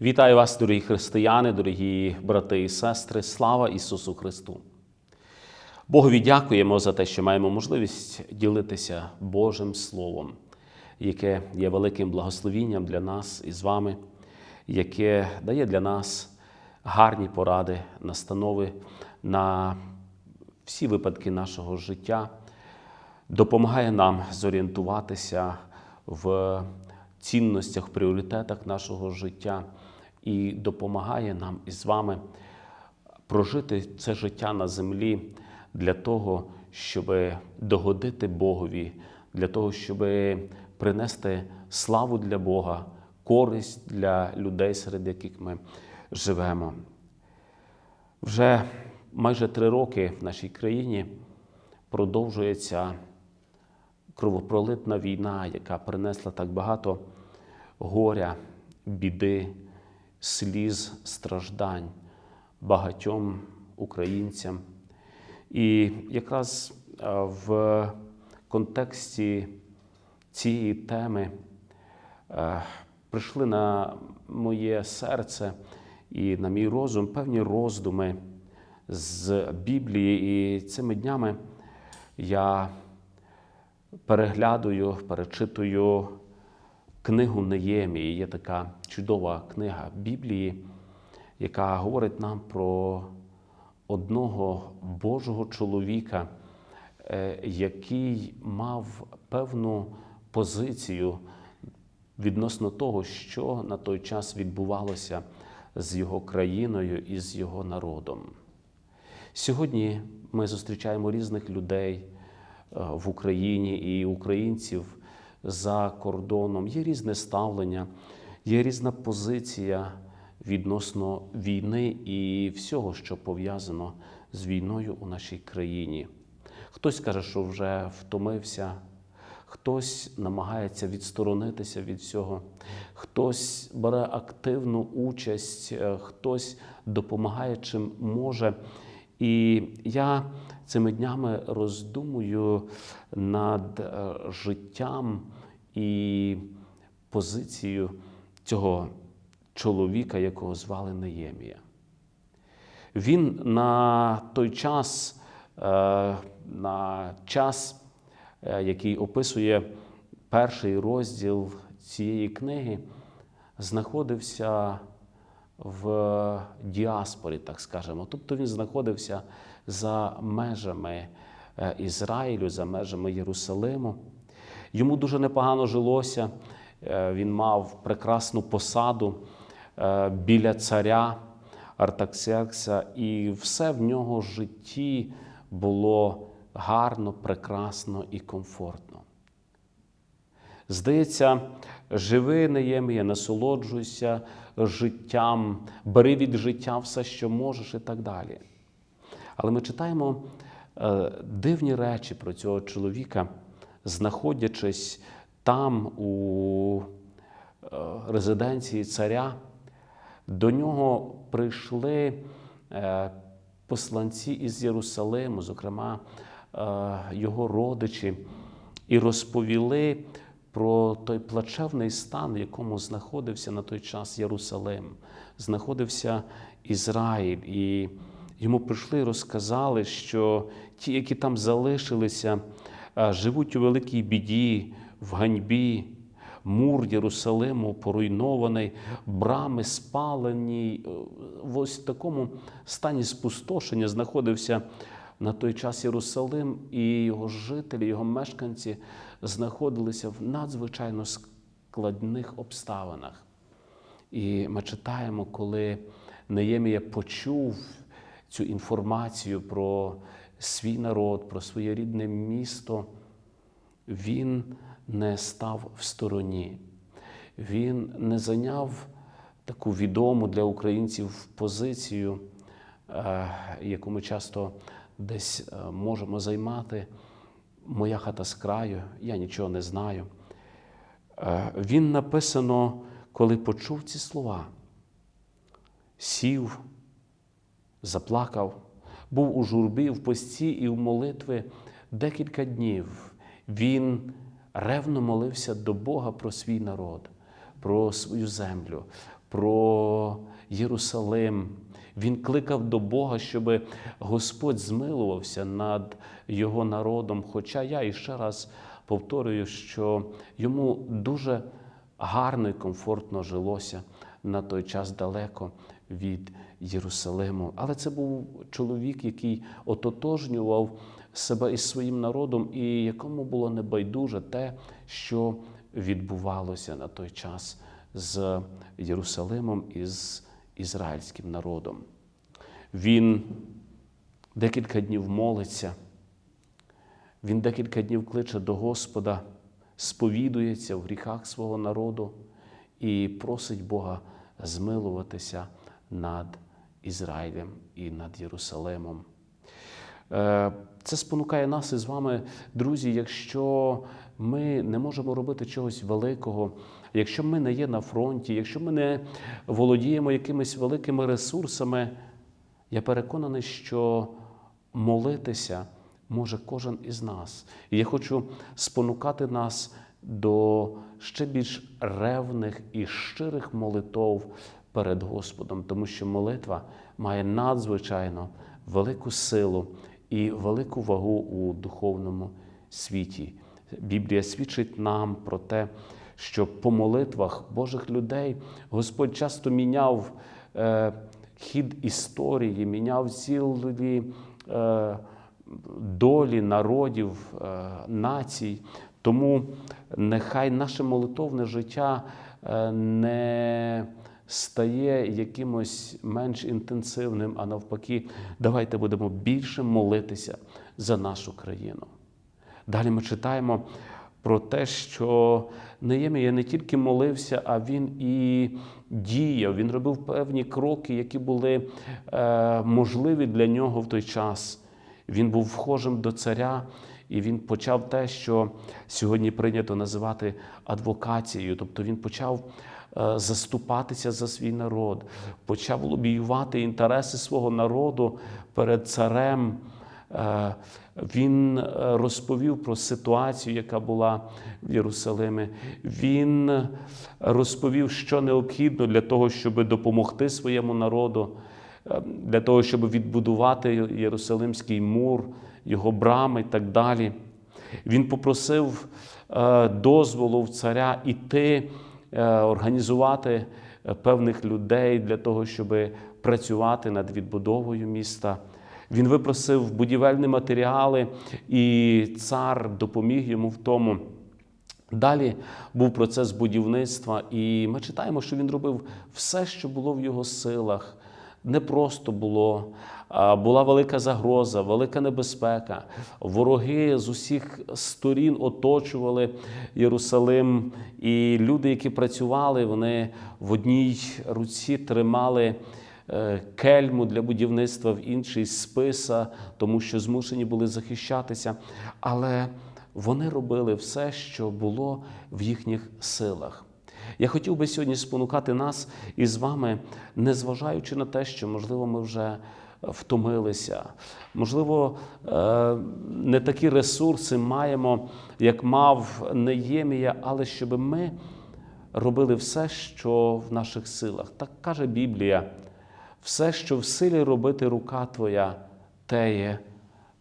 Вітаю вас, дорогі християни, дорогі брати і сестри. Слава Ісусу Христу! Богові дякуємо за те, що маємо можливість ділитися Божим Словом, яке є великим благословінням для нас і з вами, яке дає для нас гарні поради, настанови на всі випадки нашого життя, допомагає нам зорієнтуватися в цінностях, пріоритетах нашого життя і допомагає нам із вами прожити це життя на землі для того, щоб догодити Богові, для того, щоб принести славу для Бога, користь для людей, серед яких ми живемо. Вже майже три роки в нашій країні продовжується кровопролитна війна, яка принесла так багато горя, біди, сліз, страждань багатьом українцям. І якраз е, в контексті цієї теми е, прийшли на моє серце і на мій розум певні роздуми з Біблії. І цими днями я переглядую, перечитую книгу Неємії. Є така чудова книга Біблії, яка говорить нам про одного Божого чоловіка, е, який мав певну позицію відносно того, що на той час відбувалося з його країною і з його народом. Сьогодні ми зустрічаємо різних людей е, в Україні і українців за кордоном. Є різне ставлення, є різна позиція відносно війни і всього, що пов'язано з війною у нашій країні. Хтось каже, що вже втомився, хтось намагається відсторонитися від всього, хтось бере активну участь, е, хтось допомагає чим може. І я цими днями роздумую над е, життям і позицією цього чоловіка, якого звали Неємія. Він на той час, е, на час, е, який описує перший розділ цієї книги, знаходився в діаспорі, так скажемо. Тобто він знаходився за межами е, Ізраїлю, за межами Єрусалиму. Йому дуже непогано жилося. Він мав прекрасну посаду біля царя Артаксеркса, і все в нього в житті було гарно, прекрасно і комфортно. Здається, живи Неємія, насолоджуйся життям, бери від життя все, що можеш, і так далі. Але ми читаємо е, дивні речі про цього чоловіка, знаходячись там, у е, резиденції царя. До нього прийшли е, посланці із Єрусалиму, зокрема його родичі, і розповіли про той плачевний стан, в якому знаходився на той час Єрусалим, знаходився Ізраїль. І йому прийшли і розказали, що ті, які там залишилися, живуть у великій біді, в ганьбі. Мур Єрусалиму поруйнований, брами спалені. В ось такому стані спустошення знаходився на той час Єрусалим, і його жителі, його мешканці знаходилися в надзвичайно складних обставинах. І ми читаємо, коли Неємія почув цю інформацію про свій народ, про своє рідне місто, він не став в стороні. Він не зайняв таку відому для українців позицію, е, яку ми часто десь е, можемо займати. Моя хата з краю, я нічого не знаю. Е, він написано, коли почув ці слова, сів, заплакав, був у журбі, в пості і в молитви декілька днів. Він ревно молився до Бога про свій народ, про свою землю, про Єрусалим. Він кликав до Бога, щоб Господь змилувався над його народом. Хоча я іще раз повторюю, що йому дуже гарно і комфортно жилося на той час далеко від Єрусалиму. Але це був чоловік, який ототожнював себе із своїм народом, і якому було небайдуже те, що відбувалося на той час з Єрусалимом і з ізраїльським народом. Він декілька днів молиться, він декілька днів кличе до Господа, сповідується в гріхах свого народу і просить Бога змилуватися над Ізраїлем і над Єрусалимом. Е, Це спонукає нас із вами, друзі, якщо ми не можемо робити чогось великого, якщо ми не є на фронті, якщо ми не володіємо якимись великими ресурсами, я переконаний, що молитися може кожен із нас. І я хочу спонукати нас до ще більш ревних і щирих молитов перед Господом, тому що молитва має надзвичайно велику силу і велику вагу у духовному світі. Біблія свідчить нам про те, що по молитвах Божих людей Господь часто міняв е, хід історії, міняв цілі е, долі народів, е, націй. Тому нехай наше молитовне життя е, не стає якимось менш інтенсивним, а навпаки, давайте будемо більше молитися за нашу країну. Далі ми читаємо про те, що Неємія не тільки молився, а він і діяв. Він робив певні кроки, які були е, можливі для нього в той час. Він був вхожим до царя, і він почав те, що сьогодні прийнято називати адвокацією. Тобто він почав е, заступатися за свій народ, почав лобіювати інтереси свого народу перед царем. Е, Він е, розповів про ситуацію, яка була в Єрусалимі. Він розповів, що необхідно для того, щоб допомогти своєму народу, е, для того, щоб відбудувати Єрусалимський мур, його брами і так далі. Він попросив е, дозволу в царя іти, е, організувати е, певних людей для того, щоб працювати над відбудовою міста. Він випросив будівельні матеріали, і цар допоміг йому в тому. Далі був процес будівництва, і ми читаємо, що він робив все, що було в його силах. Не просто було, була велика загроза, велика небезпека. Вороги з усіх сторін оточували Єрусалим, і люди, які працювали, вони в одній руці тримали кельму для будівництва, в іншій списа, тому що змушені були захищатися. Але вони робили все, що було в їхніх силах. Я хотів би сьогодні спонукати нас із вами, незважаючи на те, що, можливо, ми вже втомилися, можливо, е, не такі ресурси маємо, як мав Неємія, але щоб ми робили все, що в наших силах. Так каже Біблія: все, що в силі робити рука твоя, теє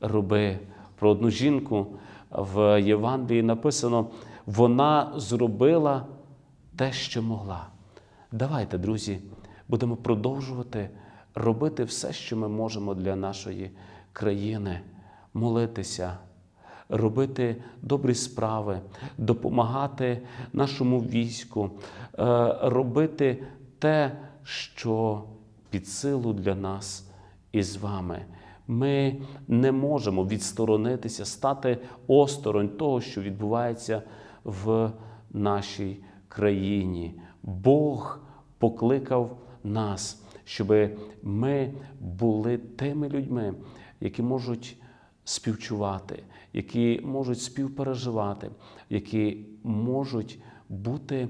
роби. Про одну жінку в Євангелії написано: вона зробила те, що могла. Давайте, друзі, будемо продовжувати робити все, що ми можемо для нашої країни, молитися, робити добрі справи, допомагати нашому війську, е, робити те, що під силу для нас і з вами. Ми не можемо відсторонитися, стати осторонь того, що відбувається в нашій країні. Бог покликав нас, щоб ми були тими людьми, які можуть співчувати, які можуть співпереживати, які можуть бути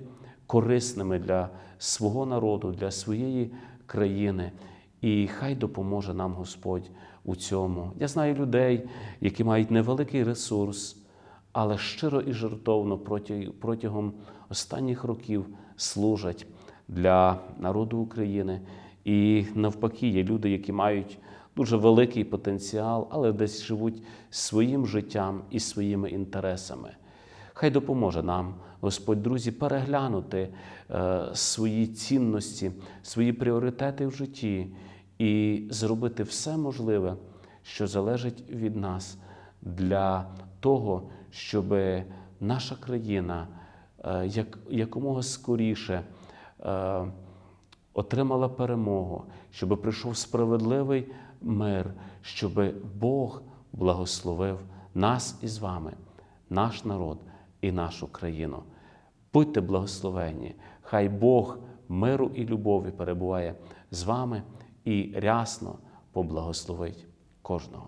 корисними для свого народу, для своєї країни. І хай допоможе нам Господь у цьому. Я знаю людей, які мають невеликий ресурс, але щиро і жертовно протягом останніх років служать для народу України. І навпаки, є люди, які мають дуже великий потенціал, але десь живуть своїм життям і своїми інтересами. Хай допоможе нам, Господь, друзі, переглянути е, свої цінності, свої пріоритети в житті і зробити все можливе, що залежить від нас для того, щоб наша країна е, як, якомога скоріше е, отримала перемогу, щоб прийшов справедливий мир, щоб Бог благословив нас із вами, наш народ і нашу країну. Будьте благословенні, хай Бог миру і любові перебуває з вами і рясно поблагословить кожного.